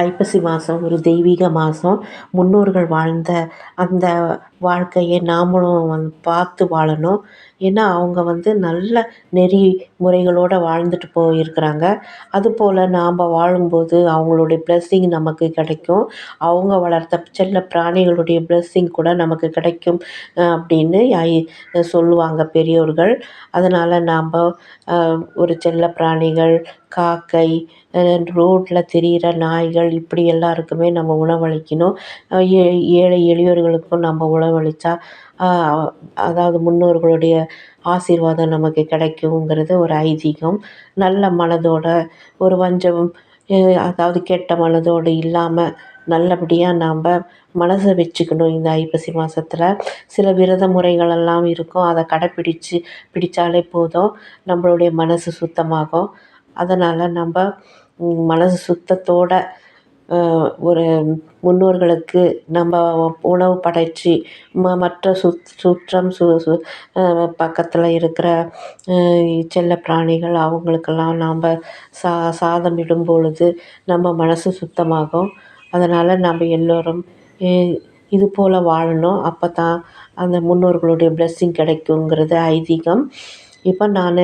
ஐப்பசி மாதம் ஒரு தெய்வீக மாதம் முன்னோர்கள் வாழ்ந்த அந்த வாழ்க்கையை நாமளும் வந்து பார்த்து வாழணும். ஏன்னா அவங்க வந்து நல்ல நெறி முறைகளோடு வாழ்ந்துட்டு போயிருக்கிறாங்க. அதுபோல் நாம் வாழும்போது அவங்களுடைய பிளஸ்ஸிங் நமக்கு கிடைக்கும். அவங்க வளர்த்த செல்ல பிராணிகளுடைய ப்ளெஸ்ஸிங் கூட நமக்கு கிடைக்கும் அப்படின்னு சொல்லுவாங்க பெரியோர்கள். அதனால் நாம் ஒரு செல்ல பிராணிகள் காக்கை ரோட்டில் திரிகிற நாய்கள் இப்படி எல்லாருக்குமே நம்ம உணவளிக்கணும். ஏ ஏழை எளியோர்களுக்கும் நம்ம உணவளித்தா அதாவது முன்னோர்களுடைய ஆசீர்வாதம் நமக்கு கிடைக்குங்கிறது ஒரு ஐதீகம். நல்ல மனதோட ஒரு வஞ்சம் அதாவது கெட்ட மனதோடு இல்லாமல் நல்லபடியாக நாம் மனசை வச்சுக்கணும் இந்த ஐப்பசி மாதத்தில் சில விரத முறைகளெல்லாம் இருக்கும். அதை கடைப்பிடிச்சு பிடித்தாலே போதும். நம்மளுடைய மனது சுத்தமாகும். அதனால் நம்ம மனது சுத்தத்தோடு ஒரு முன்னோர்களுக்கு நம்ம உணவு படைத்து ம மற்ற சுத் சுற்றம் சு சு பக்கத்தில் இருக்கிற செல்ல பிராணிகள் அவங்களுக்கெல்லாம் நாம் சா சாதம் இடும் பொழுது நம்ம மனது சுத்தமாகும். அதனால் நம்ம எல்லோரும் இது போல் வாழணும். அப்போ தான் அந்த முன்னோர்களுடைய பிளெஸ்ஸிங் கிடைக்குங்கிறது ஐதீகம். இப்போ நான்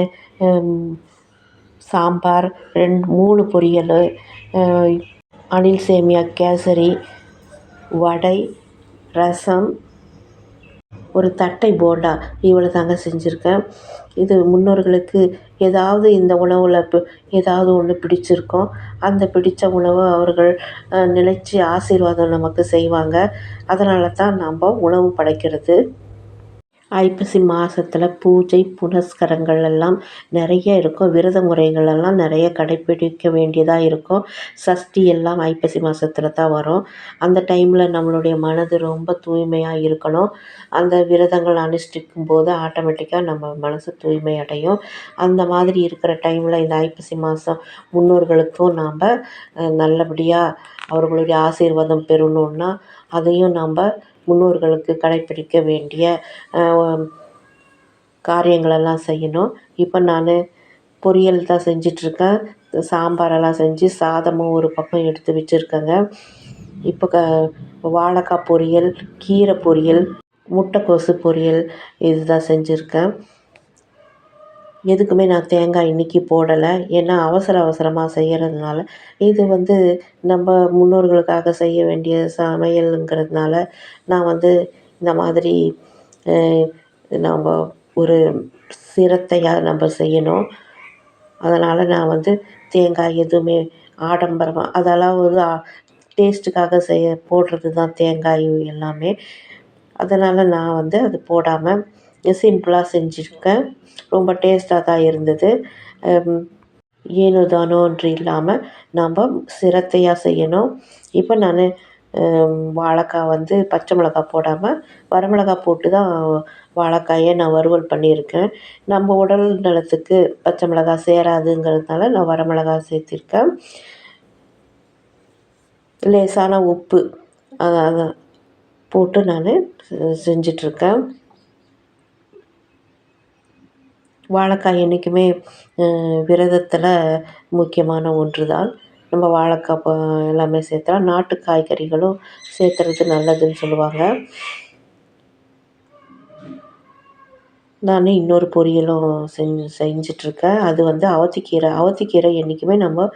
சாம்பார் ரெண்டு மூணு பொரியல் அணில் சேமியா கேசரி வடை ரசம் ஒரு தட்டை போண்டா இவ்வளோ தாங்க செஞ்சுருக்கேன். இது முன்னோர்களுக்கு ஏதாவது இந்த உணவில் இப்போ ஏதாவது ஒன்று பிடிச்சிருக்கோம். அந்த பிடித்த உணவை அவர்கள் நினைச்சு ஆசீர்வாதம் நமக்கு செய்வாங்க. அதனால தான் நம்ம உணவு படைக்கிறது. ஐப்பசி மாதத்துல பூஜை புனஸ்கரங்கள் எல்லாம் நிறைய இருக்கும். விரத முறைகள் எல்லாம் நிறைய கடைப்பிடிக்க வேண்டியதாக இருக்கும். சஷ்டி எல்லாம் ஐப்பசி மாதத்துல தான் வரும். அந்த டைமில் நம்மளுடைய மனது ரொம்ப தூய்மையாக இருக்கணும். அந்த விரதங்கள் அனுஷ்டிக்கும் போது ஆட்டோமேட்டிக்காக நம்ம மனது தூய்மை அடையும். அந்த மாதிரி இருக்கிற டைமில் இந்த ஐப்பசி மாதம் முன்னோர்களுக்கும் நாம் நல்லபடியாக அவர்களுடைய ஆசீர்வாதம் பெறணுன்னா அதையும் நாம் முன்னோர்களுக்கு கடைப்பிடிக்க வேண்டிய காரியங்களெல்லாம் செய்யணும். இப்போ நான் பொரியல் தான் செஞ்சிட்ருக்கேன். சாம்பாரெல்லாம் செஞ்சு சாதமும் ஒரு பக்கம் எடுத்து வச்சுருக்கேங்க. இப்போ க வாழைக்காய் பொரியல் கீரை பொரியல் முட்டைக்கோசு பொரியல் இதுதான் செஞ்சுருக்கேன். எதுக்குமே நான் தேங்காய் இன்றைக்கி போடலை. ஏன்னா அவசர அவசரமாக செய்கிறதுனால இது வந்து நம்ம முன்னோர்களுக்காக செய்ய வேண்டிய சமையலுங்கிறதுனால நான் வந்து இந்த மாதிரி நம்ம ஒரு சிரத்தையாக நம்ம செய்யணும். அதனால் நான் வந்து தேங்காய் எதுவுமே ஆடம்பரமாக அதெல்லாம் ஒரு டேஸ்ட்டுக்காக செய்ய போடுறது தான் தேங்காய் எல்லாமே. அதனால் நான் வந்து அது போடாமல் சிம்பிளாக செஞ்சுருக்கேன். ரொம்ப டேஸ்ட்டாக தான் இருந்தது. ஏனோ தானோன்று இல்லாமல் நம்ம சிரத்தையாக செய்யணும். இப்போ நான் வாழைக்காய் வந்து பச்சை மிளகாய் போடாமல் வரமிளகாய் போட்டு தான் வாழைக்காயை நான் வறுவல் பண்ணியிருக்கேன். நம்ம உடல் நலத்துக்கு பச்சை மிளகா சேராதுங்கிறதுனால நான் வரமிளகா சேர்த்திருக்கேன். லேசான உப்பு போட்டு நான் செஞ்சிட்ருக்கேன். வாழைக்காய் என்றைக்குமே விரதத்தில் முக்கியமான ஒன்று தான் நம்ம வாழைக்காய் இப்போ எல்லாமே சேர்த்தா நாட்டு காய்கறிகளும் சேர்த்துறது நல்லதுன்னு சொல்லுவாங்க. நான் இன்னொரு பொரியலும் செஞ்சு செஞ்சிட்ருக்கேன். அது வந்து அவத்திக்கீரை. அவத்திக்கீரை என்றைக்குமே நம்ம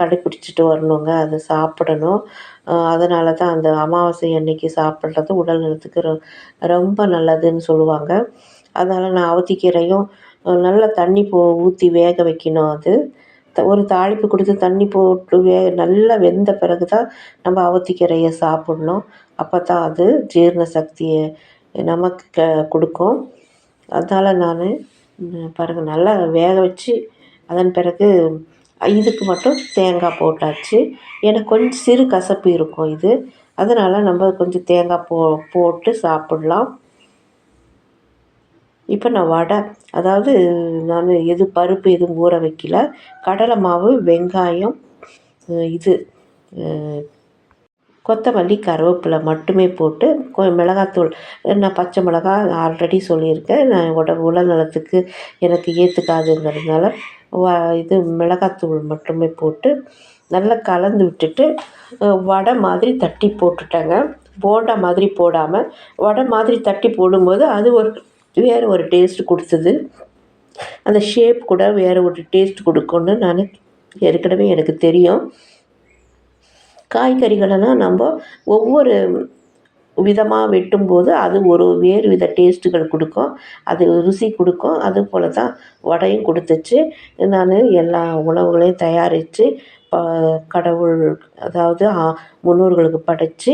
கடைப்பிடிச்சிட்டு வரணுங்க. அதை சாப்பிடணும். அதனால தான் அந்த அமாவாசை அன்னைக்கு சாப்பிட்றது உடல் நலத்துக்கு ரொ ரொம்ப நல்லதுன்னு சொல்லுவாங்க. அதனால் நான் அவத்திக்கீரையும் நல்லா தண்ணி போ ஊற்றி வேக வைக்கணும் அது. ஒரு தாளிப்பு கொடுத்து தண்ணி போட்டு வே நல்லா வெந்த பிறகு தான் நம்ம அவத்திக்கீரையை சாப்பிட்ணும். அப்போ தான் அது ஜீரண சக்தியை நமக்கு க கொடுக்கும். அதனால் நான் பாருங்கள் நல்லா வேக வச்சு அதன் பிறகு இதுக்கு மட்டும் தேங்காய் போட்டாச்சு. ஏன்னா கொஞ்சம் சிறு கசப்பு இருக்கும் இது. அதனால் நம்ம கொஞ்சம் தேங்காய் போ போட்டு சாப்பிட்லாம். இப்போ நான் வடை அதாவது நான் எது பருப்பு எதுவும் ஊற வைக்கல. கடலை மாவு வெங்காயம் இது கொத்தமல்லி கருவேப்பிலை மட்டுமே போட்டு கொ மிளகாத்தூள் நான் பச்சை மிளகா ஆல்ரெடி சொல்லியிருக்கேன். நான் உட உடல் நலத்துக்கு எனக்கு ஏற்றுக்காதுங்கிறதுனால வ இது மிளகாத்தூள் மட்டுமே போட்டு நல்லா கலந்து விட்டுட்டு வடை மாதிரி தட்டி போட்டுட்டேங்க. போண்டா மாதிரி போடாமல் வடை மாதிரி தட்டி போடும்போது அது ஒரு வேறு ஒரு டேஸ்ட் கொடுத்தது. அந்த ஷேப் கூட வேறு ஒரு டேஸ்ட் கொடுக்கும்னு நான் ஏற்கனவே எனக்கு தெரியும். காய்கறிகளெல்லாம் நம்ம ஒவ்வொரு விதமாக வெட்டும்போது அது ஒரு வேறு வித டேஸ்ட்டுகள் கொடுக்கும். அது ருசி கொடுக்கும். அது போல் தான் வடையும் கொடுத்துச்சு. நான் எல்லா உணவுகளையும் தயாரித்து கடவுள் அதாவது முன்னோர்களுக்கு படைத்து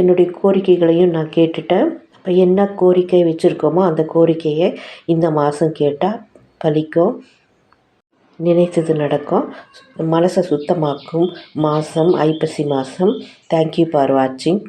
என்னுடைய கோரிக்கைகளையும் நான் கேட்டுட்டேன். இப்போ என்ன கோரிக்கை வச்சுருக்கோமோ அந்த கோரிக்கையை இந்த மாதம் கேட்டால் பலிக்கும் நினைத்தது நடக்கும். மனசை சுத்தமாக்கும் மாதம் ஐப்பசி மாதம். தேங்க்யூ ஃபார் வாட்சிங்